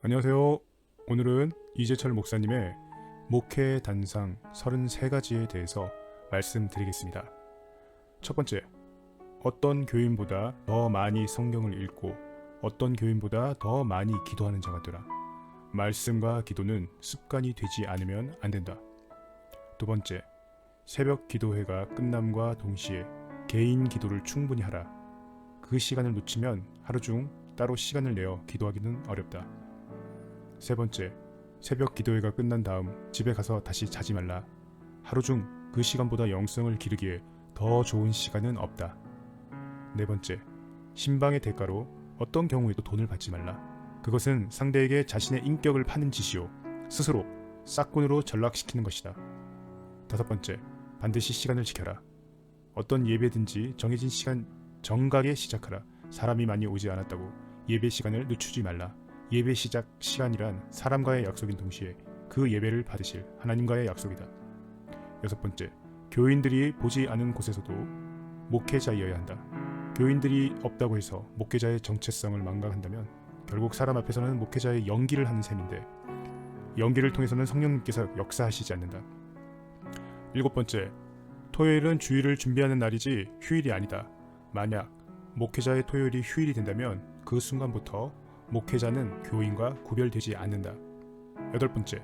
안녕하세요. 오늘은 이재철 목사님의 목회 단상 33가지에 대해서 말씀드리겠습니다. 첫 번째, 어떤 교인보다 더 많이 성경을 읽고 어떤 교인보다 더 많이 기도하는 자가 되라. 말씀과 기도는 습관이 되지 않으면 안 된다. 두 번째, 새벽 기도회가 끝남과 동시에 개인 기도를 충분히 하라. 그 시간을 놓치면 하루 중 따로 시간을 내어 기도하기는 어렵다. 세 번째, 새벽 기도회가 끝난 다음 집에 가서 다시 자지 말라. 하루 중 그 시간보다 영성을 기르기에 더 좋은 시간은 없다. 네 번째, 신방의 대가로 어떤 경우에도 돈을 받지 말라. 그것은 상대에게 자신의 인격을 파는 짓이요. 스스로 싹군으로 전락시키는 것이다. 다섯 번째, 반드시 시간을 지켜라. 어떤 예배든지 정해진 시간 정각에 시작하라. 사람이 많이 오지 않았다고 예배 시간을 늦추지 말라. 예배 시작 시간이란 사람과의 약속인 동시에 그 예배를 받으실 하나님과의 약속이다. 여섯 번째, 교인들이 보지 않은 곳에서도 목회자이어야 한다. 교인들이 없다고 해서 목회자의 정체성을 망각한다면 결국 사람 앞에서는 목회자의 연기를 하는 셈인데 연기를 통해서는 성령님께서 역사하시지 않는다. 일곱 번째, 토요일은 주일을 준비하는 날이지 휴일이 아니다. 만약 목회자의 토요일이 휴일이 된다면 그 순간부터 목회자는 교인과 구별되지 않는다. 여덟 번째,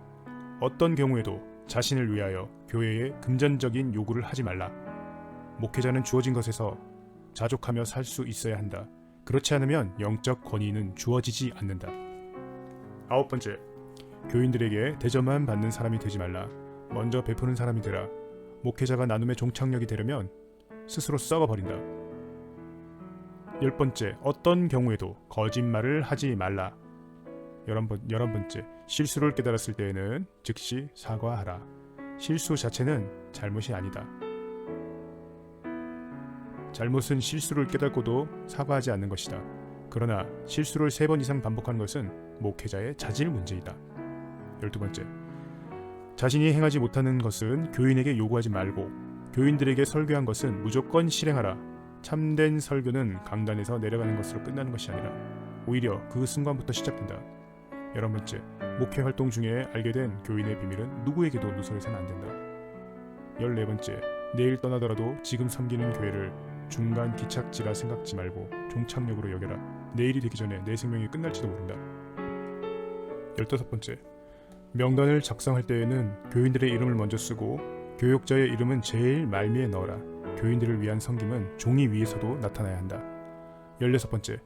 어떤 경우에도 자신을 위하여 교회에 금전적인 요구를 하지 말라. 목회자는 주어진 것에서 자족하며 살 수 있어야 한다. 그렇지 않으면 영적 권위는 주어지지 않는다. 아홉 번째, 교인들에게 대접만 받는 사람이 되지 말라. 먼저 베푸는 사람이 되라. 목회자가 나눔의 종착역이 되려면 스스로 썩어버린다. 열 번째, 어떤 경우에도 거짓말을 하지 말라. 열한 번, 열한 번째, 실수를 깨달았을 때에는 즉시 사과하라. 실수 자체는 잘못이 아니다. 잘못은 실수를 깨닫고도 사과하지 않는 것이다. 그러나 실수를 세 번 이상 반복하는 것은 목회자의 자질 문제이다. 열두 번째, 자신이 행하지 못하는 것은 교인에게 요구하지 말고 교인들에게 설교한 것은 무조건 실행하라. 참된 설교는 강단에서 내려가는 것으로 끝나는 것이 아니라 오히려 그 순간부터 시작된다. 열한 번째, 목회 활동 중에 알게 된 교인의 비밀은 누구에게도 누설해서는 안 된다. 열네 번째, 내일 떠나더라도 지금 섬기는 교회를 중간 기착지라 생각지 말고 종착역으로 여겨라. 내일이 되기 전에 내 생명이 끝날지도 모른다. 열다섯 번째, 명단을 작성할 때에는 교인들의 이름을 먼저 쓰고 교역자의 이름은 제일 말미에 넣어라. 교인들을 위한 섬김은 종이 위에서도 나타나야 한다. 16번째.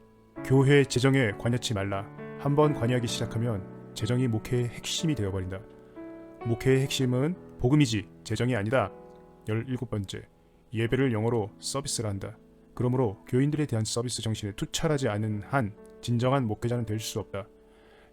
교회 재정에 관여치 말라. 한번 관여하기 시작하면 재정이 목회의 핵심이 되어버린다. 목회의 핵심은 복음이지 재정이 아니다. 17번째. 예배를 영어로 서비스라 한다. 그러므로 교인들에 대한 서비스 정신에 투철하지 않은 한 진정한 목회자는 될 수 없다.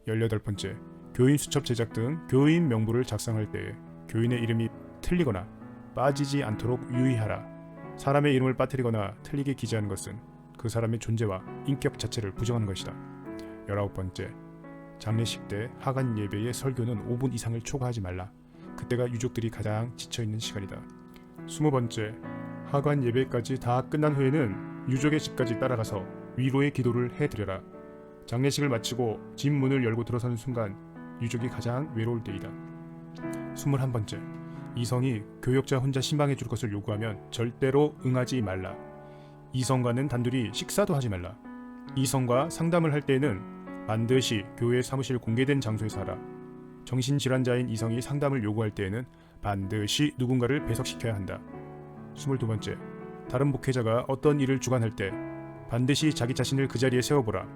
18번째. 교인 수첩 제작 등 교인 명부를 작성할 때에 교인의 이름이 틀리거나 빠지지 않도록 유의하라. 사람의 이름을 빠뜨리거나 틀리게 기재하는 것은 그 사람의 존재와 인격 자체를 부정하는 것이다. 열아홉 번째, 장례식 때 하간 예배의 설교는 5분 이상을 초과하지 말라. 그때가 유족들이 가장 지쳐 있는 시간이다. 스무 번째, 하간 예배까지 다 끝난 후에는 유족의 집까지 따라가서 위로의 기도를 해드려라. 장례식을 마치고 집 문을 열고 들어서는 순간 유족이 가장 외로울 때이다. 스물한 번째, 이성이 교역자 혼자 신방해 줄 것을 요구하면 절대로 응하지 말라. 이성과는 단둘이 식사도 하지 말라. 이성과 상담을 할 때에는 반드시 교회 사무실 공개된 장소에서 하라. 정신질환자인 이성이 상담을 요구할 때에는 반드시 누군가를 배석시켜야 한다. 22번째. 다른 목회자가 어떤 일을 주관할 때 반드시 자기 자신을 그 자리에 세워보라.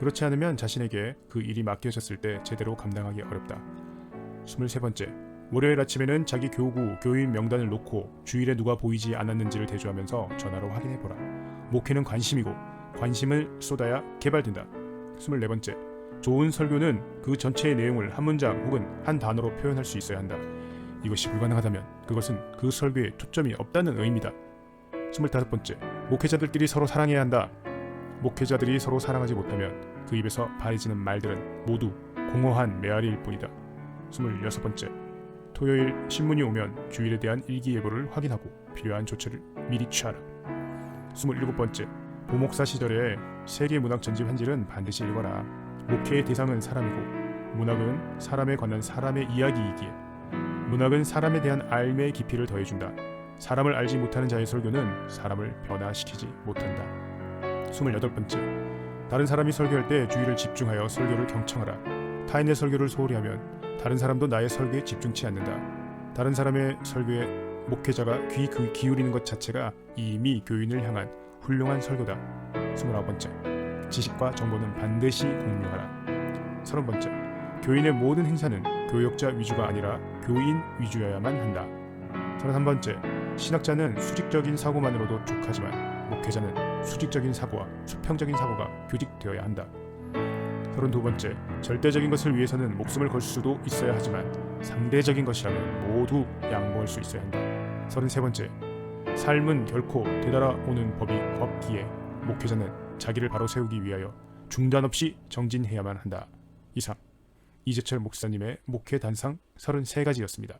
그렇지 않으면 자신에게 그 일이 맡겨졌을 때 제대로 감당하기 어렵다. 23번째. 월요일 아침에는 자기 교구, 교인 명단을 놓고 주일에 누가 보이지 않았는지를 대조하면서 전화로 확인해보라. 목회는 관심이고 관심을 쏟아야 개발된다. 24번째. 좋은 설교는 그 전체의 내용을 한 문장 혹은 한 단어로 표현할 수 있어야 한다. 이것이 불가능하다면 그것은 그 설교에 초점이 없다는 의미다. 25번째. 목회자들끼리 서로 사랑해야 한다. 목회자들이 서로 사랑하지 못하면 그 입에서 발해지는 말들은 모두 공허한 메아리일 뿐이다. 26번째. 토요일 신문이 오면 주일에 대한 일기예보를 확인하고 필요한 조처를 미리 취하라. 27번째. 보목사 시절에 세계 문학 전집 한 질은 반드시 읽어라. 목회의 대상은 사람이고 문학은 사람에 관한 사람의 이야기이기에 문학은 사람에 대한 알매의 깊이를 더해준다. 사람을 알지 못하는 자의 설교는 사람을 변화시키지 못한다. 28번째. 다른 사람이 설교할 때 주의를 집중하여 설교를 경청하라. 타인의 설교를 소홀히 하면 다른 사람도 나의 설교에 집중치 않는다. 다른 사람의 설교에 목회자가 귀 그- 기울이는 것 자체가 이미 교인을 향한 훌륭한 설교다. 29번째. 지식과 정보는 반드시 공유하라. 30번째. 교인의 모든 행사는 교역자 위주가 아니라 교인 위주여야만 한다. 31번째. 신학자는 수직적인 사고만으로도 족하지만 목회자는 수직적인 사고와 수평적인 사고가 교직되어야 한다. 32번째. 절대적인 것을 위해서는 목숨을 걸 수도 있어야 하지만 상대적인 것이라면 모두 양보할 수 있어야 한다. 33번째. 삶은 결코 되돌아오는 법이 없기에 목회자는 자기를 바로 세우기 위하여 중단 없이 정진해야만 한다. 이상 이재철 목사님의 목회 단상 33가지였습니다.